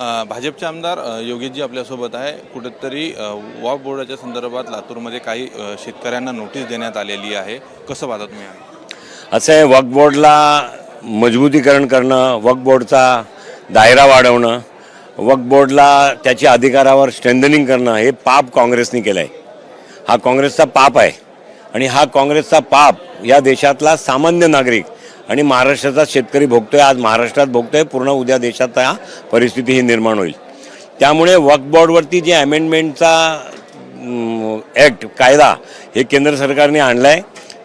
भाजपचे आमदार योगेशजी आपल्यासोबत आहे. कुठेतरी अ, वॉक बोर्डाच्या संदर्भात लातूरमध्ये काही शेतकऱ्यांना नोटीस देण्यात आलेली आहे. कसं पाहता तुम्ही? असं आहे वॉक बोर्डला मजबूतीकरण करणं वॉक बोर्डचा दायरा वाढवणं वक्फ बोर्डला त्याच्या अधिकारावर स्ट्रेंथनिंग करणं हे पाप काँग्रेसने केलं आहे हा काँग्रेसचा पाप आहे. आणि हा काँग्रेसचा पाप या देशातला सामान्य नागरिक आणि महाराष्ट्राचा शेतकरी भोगतोय आज महाराष्ट्रात भोगतोय पूर्ण उद्या देशात हा परिस्थिती ही निर्माण होईल. त्यामुळे वक्फ बोर्डवरती जे अमेंडमेंटचा ॲक्ट कायदा हे केंद्र सरकारने आणला आहे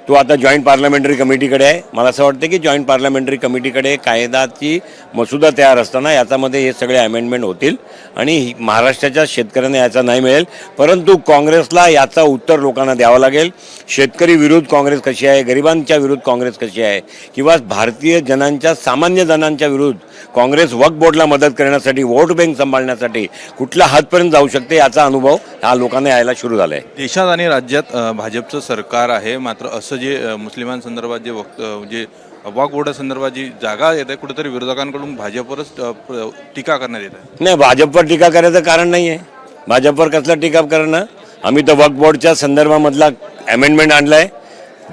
तो आता जॉईंट पार्लमेंटरी कमिटीकडे आहे. मला असं वाटतं की जॉईंट पार्लमेंटरी कमिटीकडे कायदाची मसुदा तयार असताना याच्यामध्ये हे सगळे अमेंडमेंट होतील आणि महाराष्ट्राच्या शेतकऱ्यांना याचा नाही मिळेल. परंतु काँग्रेसला याचा उत्तर लोकांना द्यावं लागेल. शेतकरी विरुद्ध काँग्रेस कशी आहे? गरिबांच्या विरुद्ध काँग्रेस कशी आहे? किंवा भारतीय जनांच्या सामान्य जनांच्या विरुद्ध काँग्रेस वक्फ बोर्डला मदत करण्यासाठी वोट बँक सांभाळण्यासाठी कुठल्या हातपर्यंत जाऊ शकते याचा अनुभव हा लोकांना यायला सुरू झाला आहे देशात आणि राज्यात भाजपचं सरकार आहे. मात्र असं जे मुस्लिमांसंदर्भात जे वक्त जे वॉक जी जागा येत आहे कुठेतरी विरोधकांकडून भाजपवरच टीका करण्यात येत आहे. नाही भाजपवर टीका करायचं कारण नाही आहे. भाजपवर कसलं टीका करणं? आम्ही तर वक्फ बोर्डच्या संदर्भामधला अमेंडमेंट आणला आहे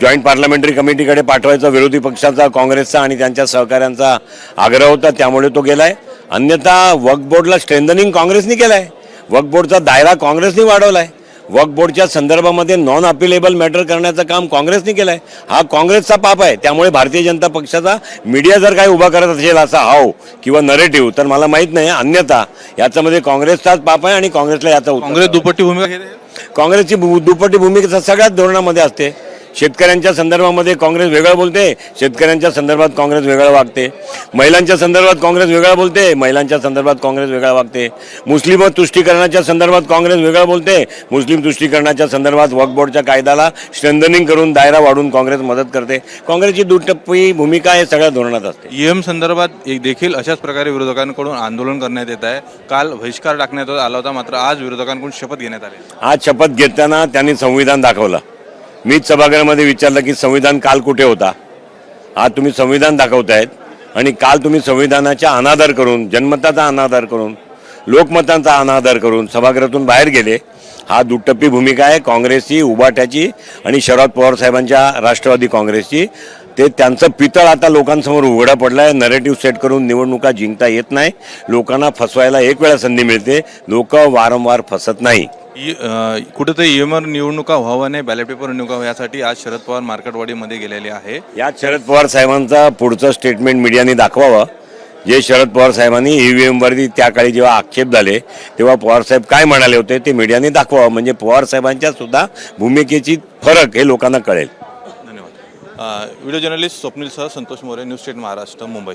जॉईंट पार्लमेंटरी कमिटीकडे पाठवायचा विरोधी पक्षाचा काँग्रेसचा आणि त्यांच्या सहकाऱ्यांचा आग्रह होता त्यामुळे तो गेला आहे अन्यथा वक्फ बोर्डला स्ट्रेंथनिंग काँग्रेसने केलं आहे वक्फ बोर्डचा दायरा काँग्रेसने वाढवला आहे वक्फ बोर्डच्या संदर्भामध्ये नॉन अपिलेबल मॅटर करण्याचं काम काँग्रेसने केलं आहे हा काँग्रेसचा पाप आहे. त्यामुळे भारतीय जनता पक्षाचा मीडिया जर काही उभा करत असेल असा हाव किंवा नरेटिव्ह तर मला माहीत नाही. अन्यथा याच्यामध्ये काँग्रेसचाच पाप आहे आणि काँग्रेसला याचा काँग्रेस दुपट्टी भूमिका काँग्रेसची दुपट्टी भूमिका सगळ्याच धोरणामध्ये असते. शेतकऱ्यांच्या संदर्भामध्ये काँग्रेस वेगळं बोलते शेतकऱ्यांच्या संदर्भात काँग्रेस वेगळं वागते. महिलांच्या संदर्भात काँग्रेस वेगळं बोलते महिलांच्या संदर्भात काँग्रेस वेगळं वागते. मुस्लिम तुष्टीकरणाच्या संदर्भात काँग्रेस वेगळं बोलते मुस्लिम तुष्टीकरणाच्या संदर्भात वक्फ बोर्डच्या कायद्याला स्ट्रेंथनिंग करून दायरा वाढवून काँग्रेस मदत करते. काँग्रेसची दुटप्पी भूमिका हे सगळ्या धोरणात असते. ईएम संदर्भात एक देखील अशाच प्रकारे विरोधकांकडून आंदोलन करण्यात येत आहे. काल बहिष्कार टाकण्यात आला होता मात्र आज विरोधकांकडून शपथ घेण्यात आली आज शपथ घेताना त्यांनी संविधान दाखवलं. मीच सभागृहामध्ये विचारलं की संविधान काल कुठे होता? आज तुम्ही संविधान दाखवतायत आणि काल तुम्ही संविधानाचा अनादर करून जनमताचा अनादर करून लोकमतांचा अनादर करून सभागृहातून बाहेर गेले. हा दुटप्पी भूमिका आहे काँग्रेसची उबाट्याची आणि शरद पवार साहेबांच्या राष्ट्रवादी काँग्रेसची. ते त्यांचं पितळ आता लोकांसमोर उघडा पडलं आहे नरेटिव्ह सेट करून निवडणुका जिंकता येत नाही. लोकांना फसवायला एक वेळा संधी मिळते. लोक वारंवार फसत नाही. कुठेतरी ईएमआर निवडणुका व्हावं नाही बॅलेट पेपर निवडणुका व्हावं यासाठी आज शरद पवार मार्केटवाडीमध्ये गेलेले आहे. यात शरद पवार साहेबांचा पुढचं स्टेटमेंट मीडियाने दाखवावं. जे शरद पवार साहेबांनी ईव्हीएम वरती त्या काळी जेव्हा आक्षेप झाले तेव्हा पवार साहेब काय म्हणाले होते ते मीडियाने दाखवावं. म्हणजे पवार साहेबांच्या सुद्धा भूमिकेची फरक हे लोकांना कळेल. धन्यवाद. व्हिडिओ जर्नलिस्ट स्वप्नील सह संतोष मोरे न्यूज स्टेट महाराष्ट्र मुंबई.